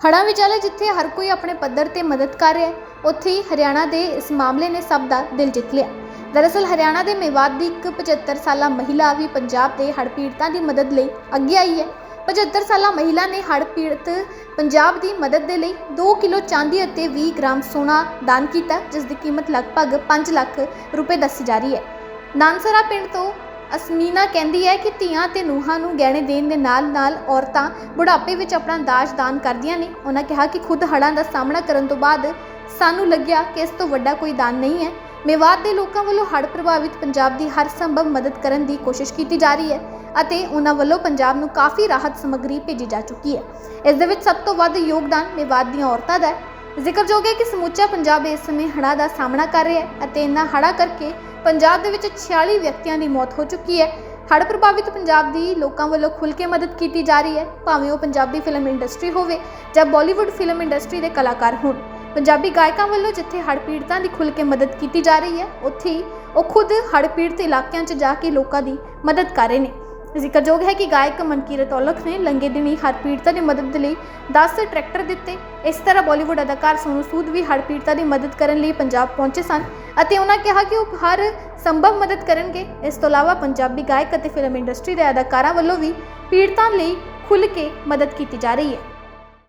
ਹੜ੍ਹਾਂ ਵਿਚਾਲੇ ਜਿੱਥੇ ਹਰ ਕੋਈ ਆਪਣੇ ਪੱਧਰ ਤੇ ਮਦਦ ਕਰ ਰਿਹਾ ਹੈ, ਉੱਥੇ ਹੀ ਹਰਿਆਣਾ ਦੇ ਇਸ ਮਾਮਲੇ ਨੇ ਸਭ ਦਾ ਦਿਲ ਜਿੱਤ ਲਿਆ। ਦਰਅਸਲ, ਹਰਿਆਣਾ ਦੇ ਮੇਵਾਤ ਦੀ ਇੱਕ 75 ਸਾਲਾ ਮਹਿਲਾ ਵੀ ਪੰਜਾਬ ਦੇ ਹੜ੍ਹ ਪੀੜਤਾਂ ਦੀ ਮਦਦ ਲਈ ਅੱਗੇ ਆਈ ਹੈ। 75 ਸਾਲਾ ਮਹਿਲਾ ਨੇ ਹੜ੍ਹ ਪੀੜਤ ਪੰਜਾਬ ਦੀ ਮਦਦ ਦੇ ਲਈ 2 ਕਿਲੋ ਚਾਂਦੀ ਅਤੇ 20 ਗ੍ਰਾਮ ਸੋਨਾ ਦਾਨ ਕੀਤਾ, ਜਿਸ ਦੀ ਕੀਮਤ ਲਗਭਗ 5 ਲੱਖ ਰੁਪਏ ਦੱਸੀ ਜਾ ਰਹੀ ਹੈ। ਨਾਨਸਰਾ ਪਿੰਡ ਤੋਂ ਅਸਮੀਨਾ ਕਹਿੰਦੀ ਹੈ ਕਿ ਧੀਆਂ ਤੇ ਨੂੰਹਾਂ ਨੂੰ ਗਹਿਣੇ ਦੇਣ ਦੇ ਨਾਲ-ਨਾਲ ਔਰਤਾਂ ਬੁਢਾਪੇ ਵਿੱਚ ਆਪਣਾ ਦਾਜ ਦਾਨ ਕਰਦੀਆਂ ਨੇ। ਉਹਨਾਂ ਕਿਹਾ ਕਿ ਖੁਦ ਹੜ੍ਹਾਂ ਦਾ ਸਾਹਮਣਾ ਕਰਨ ਤੋਂ ਬਾਅਦ ਸਾਨੂੰ ਲੱਗਿਆ ਕਿ ਇਸ ਤੋਂ ਵੱਡਾ ਕੋਈ ਦਾਨ ਨਹੀਂ ਹੈ। ਮੇਵਾਤ ਦੇ ਲੋਕਾਂ ਵੱਲੋਂ ਹੜ੍ਹ ਪ੍ਰਭਾਵਿਤ ਪੰਜਾਬ ਦੀ ਹਰ ਸੰਭਵ ਮਦਦ ਕਰਨ ਦੀ ਕੋਸ਼ਿਸ਼ ਕੀਤੀ ਜਾ ਰਹੀ ਹੈ ਅਤੇ ਉਹਨਾਂ ਵੱਲੋਂ ਪੰਜਾਬ ਨੂੰ ਕਾਫੀ ਰਾਹਤ ਸਮੱਗਰੀ ਭੇਜੀ ਜਾ ਚੁੱਕੀ ਹੈ। ਇਸ ਦੇ ਵਿੱਚ ਸਭ ਤੋਂ ਵੱਧ ਯੋਗਦਾਨ ਮੇਵਾਤ ਦੀਆਂ ਔਰਤਾਂ ਦਾ ਹੈ। ਜ਼ਿਕਰਯੋਗ ਹੈ ਕਿ ਸਮੁੱਚਾ ਪੰਜਾਬ ਇਸ ਸਮੇਂ ਹੜ੍ਹਾਂ ਦਾ ਸਾਹਮਣਾ ਕਰ ਰਿਹਾ ਹੈ ਅਤੇ ਇਨ੍ਹਾਂ ਹੜ੍ਹਾਂ ਕਰਕੇ ਪੰਜਾਬ ਦੇ ਵਿੱਚ 46 ਵਿਅਕਤੀਆਂ ਦੀ ਮੌਤ ਹੋ ਚੁੱਕੀ ਹੈ। ਹੜ੍ਹ ਪ੍ਰਭਾਵਿਤ ਪੰਜਾਬ ਦੀ ਲੋਕਾਂ ਵੱਲੋਂ ਖੁੱਲ੍ਹ ਕੇ ਮਦਦ ਕੀਤੀ ਜਾ ਰਹੀ ਹੈ। ਭਾਵੇਂ ਉਹ ਪੰਜਾਬੀ ਫਿਲਮ ਇੰਡਸਟਰੀ ਹੋਵੇ ਜਾਂ ਬਾਲੀਵੁੱਡ ਫਿਲਮ ਇੰਡਸਟਰੀ ਦੇ ਕਲਾਕਾਰ ਹੋਣ। ਪੰਜਾਬੀ ਗਾਇਕਾਂ ਵੱਲੋਂ ਜਿੱਥੇ ਹੜ੍ਹ ਪੀੜਤਾਂ ਦੀ ਖੁੱਲ੍ਹ ਕੇ ਮਦਦ ਕੀਤੀ ਜਾ ਰਹੀ ਹੈ, ਉੱਥੇ ਹੀ ਉਹ ਖੁਦ ਹੜ੍ਹ ਪੀੜਤ ਇਲਾਕਿਆਂ 'ਚ ਜਾ ਕੇ ਲੋਕਾਂ ਦੀ ਮਦਦ ਕਰ ਰਹੇ ਨੇ। ਜ਼ਿਕਰਯੋਗ ਹੈ ਕਿ ਗਾਇਕ ਮਨਕੀਰਤ ਔਲਖ ਨੇ ਲੰਗੇ ਦਿਨੀ ਹਰ ਪੀੜਤਾ ਦੀ ਮਦਦ ਲਈ 10 ਟਰੈਕਟਰ ਦਿੱਤੇ। ਇਸ ਤਰ੍ਹਾਂ ਬਾਲੀਵੁੱਡ ਅਦਾਕਾਰ ਸੋਨੂ ਸੂਦ ਵੀ ਹਰ ਪੀੜਤਾਂ ਦੀ ਮਦਦ ਕਰਨ ਲਈ ਪੰਜਾਬ ਪਹੁੰਚੇ ਸਨ ਅਤੇ ਉਹਨਾਂ ਕਿਹਾ ਕਿ ਉਹ ਹਰ ਸੰਭਵ ਮਦਦ ਕਰਨਗੇ। ਇਸ ਤੋਂ ਇਲਾਵਾ ਪੰਜਾਬੀ ਗਾਇਕ ਅਤੇ ਫਿਲਮ ਇੰਡਸਟਰੀ ਦੇ ਅਦਾਕਾਰਾਂ ਵੱਲੋਂ ਵੀ ਪੀੜਤਾਂ ਲਈ ਖੁੱਲ੍ਹ ਕੇ ਮਦਦ ਕੀਤੀ ਜਾ ਰਹੀ ਹੈ।